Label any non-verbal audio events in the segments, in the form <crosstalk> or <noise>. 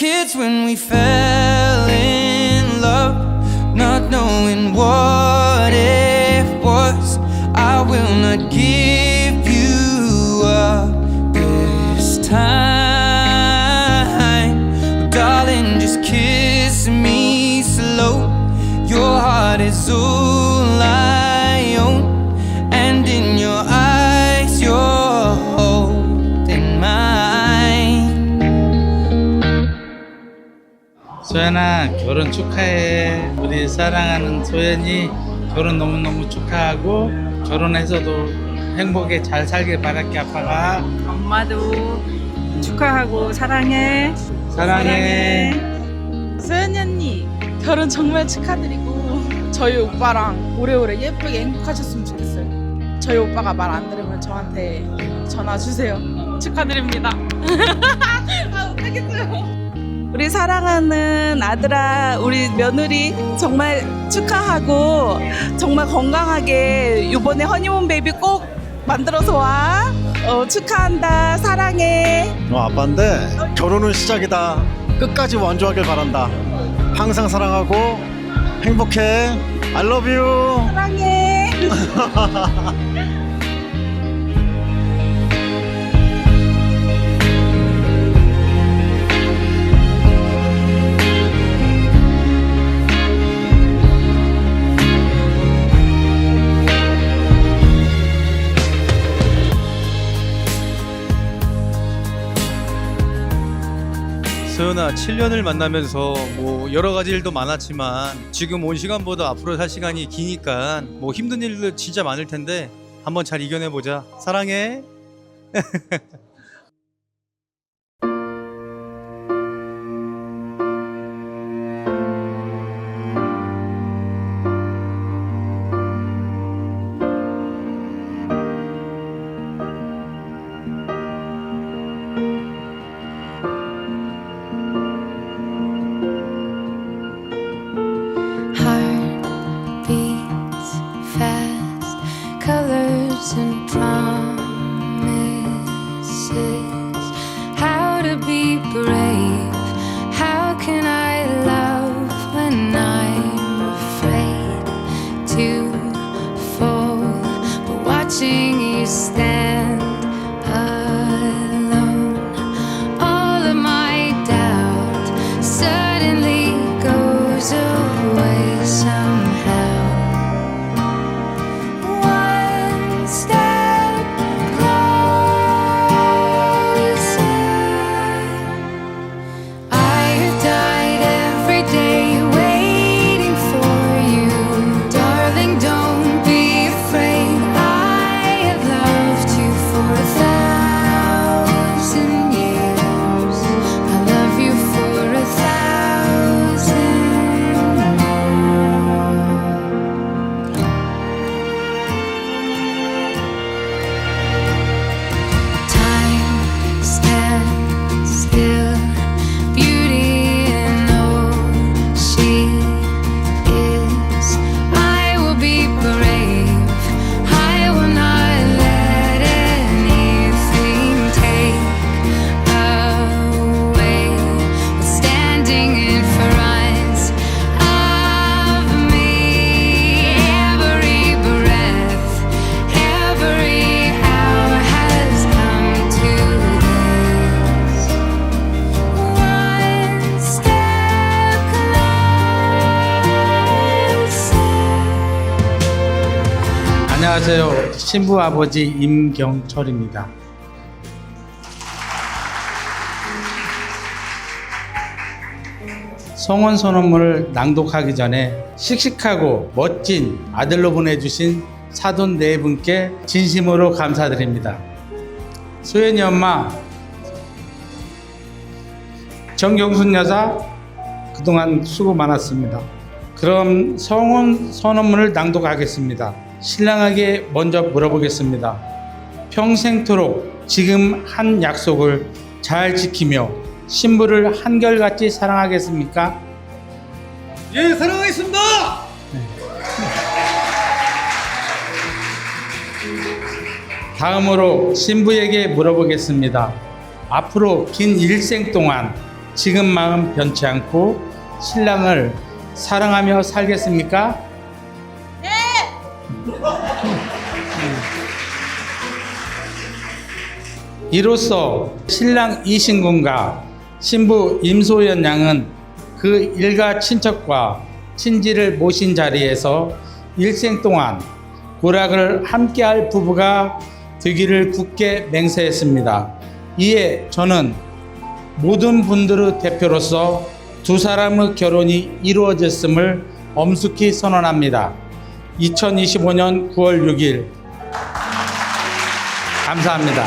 Kids when we fell in love, not knowing what it was. I will not give you up this time. Darling, just kiss me slow. Your heart is all 소연아 결혼 축하해 우리 사랑하는 소연이 결혼 너무너무 축하하고 결혼해서도 행복하게 잘 살길 바랄게 아빠가 엄마도 축하하고 사랑해. 사랑해. 소연이 언니 결혼 정말 축하드리고 저희 오빠랑 오래오래 예쁘게 행복하셨으면 좋겠어요. 저희 오빠가 말 안 들으면 저한테 전화 주세요. 축하드립니다. <laughs> 아 못하겠어요. 우리 사랑하는 아들아, 우리 며느리 정말 축하하고 정말 건강하게 이번에 허니문 베이비 꼭 만들어서 와. 어, 축하한다. 사랑해. 너 아빠인데 결혼은 시작이다. 끝까지 완주하길 바란다. 항상 사랑하고 행복해. I love you. 사랑해. <laughs> 서연아 7년을 만나면서 뭐 여러 가지 일도 많았지만 지금 온 시간보다 앞으로 살 시간이 기니까 뭐 힘든 일도 진짜 많을 텐데 한번 잘 이겨내 보자. 사랑해. <laughs> 안녕하세요 신부 아버지 임경철입니다 성원 선언문을 낭독하기 전에 씩씩하고 멋진 아들로 보내주신 사돈 네 분께 진심으로 감사드립니다. 소연이 엄마 정경순 여사 그동안 수고 많았습니다. 그럼 성혼 선언문을 낭독하겠습니다. 신랑에게 먼저 물어보겠습니다. 평생토록 지금 한 약속을 잘 지키며 신부를 한결같이 사랑하겠습니까? 예, 사랑하겠습니다. 다음으로 신부에게 물어보겠습니다. 앞으로 긴 일생 동안 지금 마음 변치 않고 신랑을 사랑하며 살겠습니까? 네! 이로써 신랑 이신군과 신부 임소연 양은 그 일가 친척과 친지를 모신 자리에서 일생 동안 고락을 함께할 부부가 되기를 굳게 맹세했습니다. 이에 저는 모든 분들의 대표로서 두 사람의 결혼이 이루어졌음을 엄숙히 선언합니다. 2025년 9월 6일 감사합니다.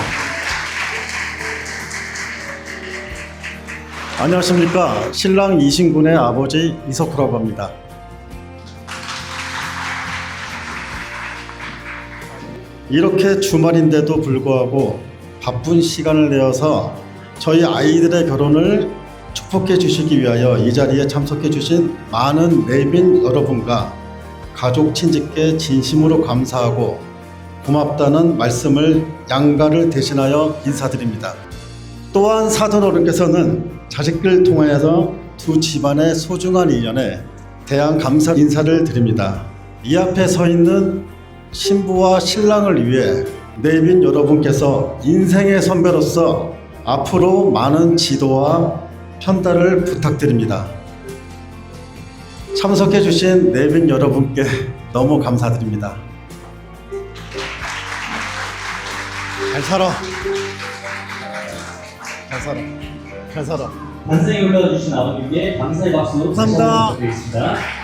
안녕하십니까 신랑 이신군의 아버지 이석구라고 합니다. 이렇게 주말인데도 불구하고 바쁜 시간을 내어서 저희 아이들의 결혼을 축복해 주시기 위하여 이 자리에 참석해 주신 많은 내빈 여러분과 가족 친지께 진심으로 감사하고 고맙다는 말씀을 양가를 대신하여 인사드립니다. 또한 사돈 어른께서는 자식들 통하여서 두 집안의 소중한 인연에 대한 감사 인사를 드립니다. 이 앞에 서 있는 신부와 신랑을 위해 내빈 여러분께서 인생의 선배로서 앞으로 많은 지도와 편달을 부탁드립니다. 참석해 주신 내빈 여러분께 너무 감사드립니다. 잘 살아. 잘 살아. 잘 살아. 반상에 올라와 주신 아버님께 감사의 박수 감사합니다. 부탁드리겠습니다.